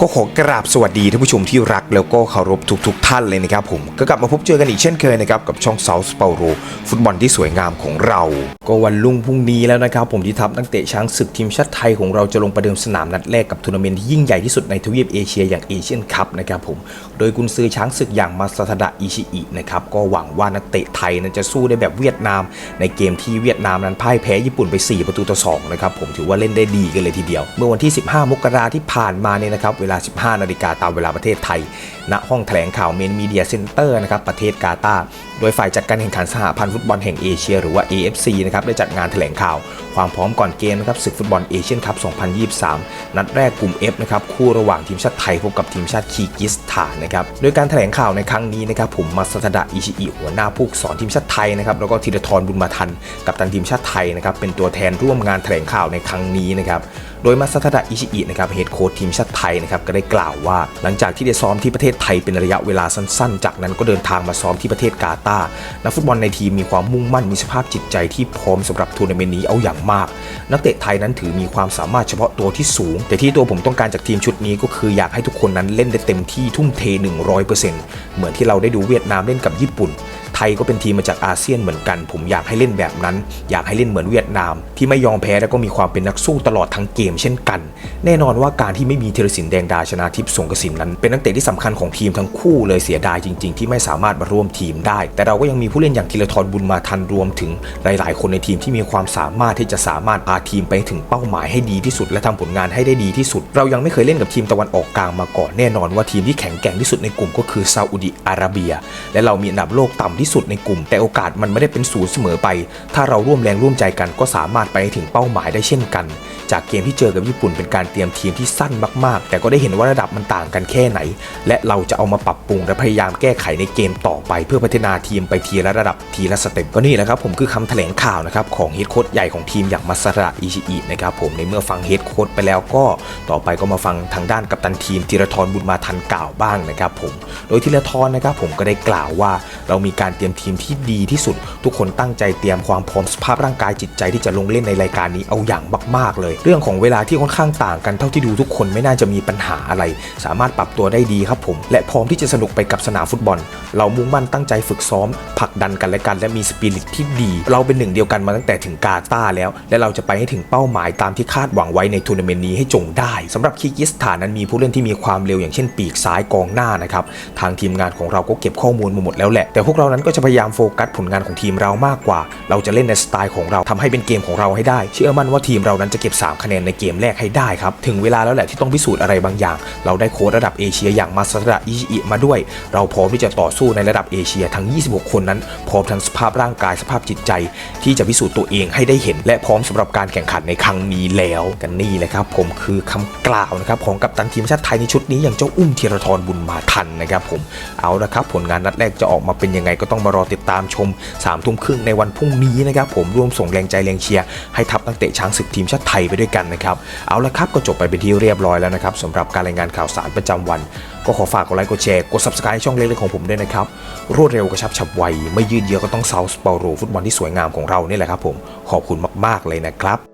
ก็ขอกราบสวัสดีท่านผู้ชมที่รักแล้วก็เคารพทุกๆทท่านเลยนะครับผมก็กลับมาพบเจอกันอีกเช่นเคยนะครับกับช่องเซาส์เปาโรฟุตบอลที่สวยงามของเรา ก็วันรุ่งพรุ่งนี้แล้วนะครับผมที่ทัพนักเตะช้างศึกทีมชาติไทยของเราจะลงประเดิมสนามนัดแรกกับทัวร์นาเมนต์ที่ยิ่งใหญ่ที่สุดในทวีปเอเชียอย่างเอเชียนคัพนะครับผมโดยกุนซือช้างศึกอย่างมาซาทดะอิชิอินะครับก็หวังว่านักเตะไทยนั้นจะสู้ได้แบบเวียดนาม ในเกมที่เวียดนามนั้นพ่ายแพ้ญี่ปุ่นไป 4 ประตูต่อ2นะครับผมถือว่าเล่นได้ดีกันเลยทีเดียว เมื่อวันที่ 15 มกราที่ผ่านมาเนี่ยนะครับเวลา 15 นาฬิกาตามเวลาประเทศไทย ณ ห้องแถลงข่าวเมนมีเดียเซ็นเตอร์นะครับ ประเทศกาตาร์โดยฝ่ายจัดการแข่งขันสหพันธ์ฟุตบอลแห่งเอเชีย หรือว่า AFC นะครับ ได้จัดงานแถลงข่าว ความพร้อมก่อนเกมนะครับศึกฟุตบอลเอเชียนคัพ 2023 นัดแรกกลุ่ม F นะครับ คู่ระหว่างทีมชาติไทยพบกับทีมชาติคีกิสถานนะครับ โดยการแถลงข่าวในครั้งนี้นะครับ ผมมาสตดะอิชิอิหัวหน้าผู้สอนทีมชาติไทยนะครับ แล้วก็ธีรทรบุญมาทันกับตันทีมชาติไทยนะครับ เป็นตัวแทนร่วมงานแถลงข่าวในครั้งนี้นะครับ โดยมาซาทดะอิชิอินะครับเฮดโค้ชทีมชาติไทยนะครับก็ได้กล่าวว่า หลังจากที่ได้ซ้อมที่ประเทศไทยเป็นระยะเวลาสั้นๆ จากนั้นก็เดินทางมาซ้อมที่ประเทศกาตาร์นักฟุตบอลในทีมมีความมุ่งมั่นมีสภาพจิตใจที่พร้อมสำหรับทัวร์นาเมนต์นี้เอาอย่างมาก นักเตะไทยนั้นถือมีความสามารถเฉพาะตัวที่สูง แต่ที่ตัวผมต้องการจากทีมชุดนี้ก็คืออยากให้ทุกคนนั้นเล่นได้เต็มที่ทุ่มเท 100%เหมือนที่เราได้ดูเวียดนามเล่นกับญี่ปุ่น ยก็เป็นทีมมาจากอาเซียนเหมือนกัน ผมอยากให้เล่นแบบนั้น อยากให้เล่นเหมือนเวียดนาม ที่ไม่ยอมแพ้แล้วก็มีความเป็นนักสู้ตลอดทั้งเกมเช่นกัน แน่นอนว่าการที่ไม่มีเทรสินแดงดาชนาทิพย์สงกสินนั้น เป็นนักเตะที่สำคัญของทีมทั้งคู่เลยเสียดายจริง ๆ ที่ไม่สามารถมาร่วมทีมได้ แต่เราก็ยังมีผู้เล่นอย่างธีรทรบุญมาทันรวมถึงหลาย ๆ คนในทีมที่มีความสามารถที่จะสามารถพาทีมไปถึงเป้าหมายให้ดีที่สุด และทำผลงานให้ได้ดีที่สุด เรายังไม่เคยเล่นกับทีมตะวันออกกลางมาก่อนแน่นอนว่าทีมที่แข็งแกร่งที่สุดในกลุ่มก็คือซาอุดิอาระเบีย และเรามีอันดับโลกต่ำที่สุดในกลุ่ม แต่โอกาสมันไม่ได้เป็นศูนย์เสมอไป ถ้าเราร่วมแรงร่วมใจกันก็สามารถไปถึงเป้าหมายได้เช่นกัน จากเกมที่เจอกับญี่ปุ่นเป็นการเตรียมทีมที่สั้นมากๆ แต่ก็ได้เห็นว่าระดับมันต่างกันแค่ไหน และเราจะเอามาปรับปรุงและพยายามแก้ไขในเกมต่อไป เพื่อพัฒนาทีมไปทีละระดับทีละสเต็ปก็นี่แหละครับผมคือคำแถลงข่าวนะครับของเฮดโค้ชใหญ่ของทีมอย่างมาซาระอิชิอินะครับผมในเมื่อฟังเฮดโค้ชไปแล้วก็ต่อไปก็มาฟังทางด้านกัปตันทีมธีรทรบุญมาทันกล่าวบ้างนะครับผมโดยธีรทรนะครับผมก็ได้กล่าวว่าเรามีการเตรียมทีมที่ดีที่สุด ทุกคนตั้งใจเตรียมความพร้อมสภาพร่างกายจิตใจที่จะลงเล่นในรายการนี้เอาอย่างมาก ๆ เลย เรื่องของเวลาที่ค่อนข้างต่างกันเท่าที่ดูทุกคนไม่น่าจะมีปัญหาอะไร สามารถปรับตัวได้ดีครับผม และพร้อมที่จะสนุกไปกับสนามฟุตบอล เรามุ่งมั่นตั้งใจฝึกซ้อมผลักดันกันและกันและมีสปิริตที่ดี เราเป็นหนึ่งเดียวกันมาตั้งแต่ถึงกาตาแล้ว และเราจะไปให้ถึงเป้าหมายตามที่คาดหวังไว้ในทัวร์นาเมนต์นี้ให้จงได้สำหรับคีกิสถานนั้นมีผู้เล่นที่มีความเร็วอย่างเช่นปีกซ้ายกองหน้านะครับทางทีมงานของเราก็เก็บข้อมูลมาหมดแล้วแหละแต่พวกเรานั้นก็จะพยายามโฟกัสผลงานของทีมเรามากกว่า เราจะเล่นในสไตล์ของเราทำให้เป็นเกมของเราให้ได้ เชื่อมั่นว่าทีมเรานั้นจะเก็บ 3 คะแนนในเกมแรกให้ได้ครับ ถึงเวลาแล้วแหละที่ต้องพิสูจน์อะไรบางอย่าง เราได้โค้ชระดับเอเชียอย่างมาซาระอิชิอิมาด้วย เราพร้อมที่จะต่อสู้ในระดับเอเชียทั้ง 26 คนนั้น พร้อมทั้งสภาพร่างกายสภาพจิตใจ ที่จะพิสูจน์ตัวเองให้ได้เห็น และพร้อมสำหรับการแข่งขันในครั้งนี้แล้วกันนี่แหละครับ ผมคือคำกล่าวนะครับของกัปตันทีมชาติไทยในชุดนี้อย่างเจ้าอุ้มธีรทรบุญมาทันนะครับผมเอาละครับผลงานนัดแรกจะออกมาเป็นยังไงก็ต้อง้องมารอติดตามชม3ามทุ่มครึ่งในวันพรุ่งนี้นะครับผมร่วมส่งแรงใจแรงเชียร์ให้ทัพนักเตะช้างศึกทีมชาติไทยไปด้วยกันนะครับเอาละครับก็จบไปเป็นที่เรียบร้อยแล้วนะครับสำหรับการรายงานข่าวสารประจำวัน ก็ขอฝากกดไลค์กดแชร์กด subscribe ช่องเล็กๆของผมด้วยนะครับรวดเร็วกระชับฉับไวไม่ยืดเยื้อก็ต้องเซาส์เปาโรฟุตบอลที่สวยงามของเรานี่แหละครับผมขอบคุณมากๆเลยนะครับ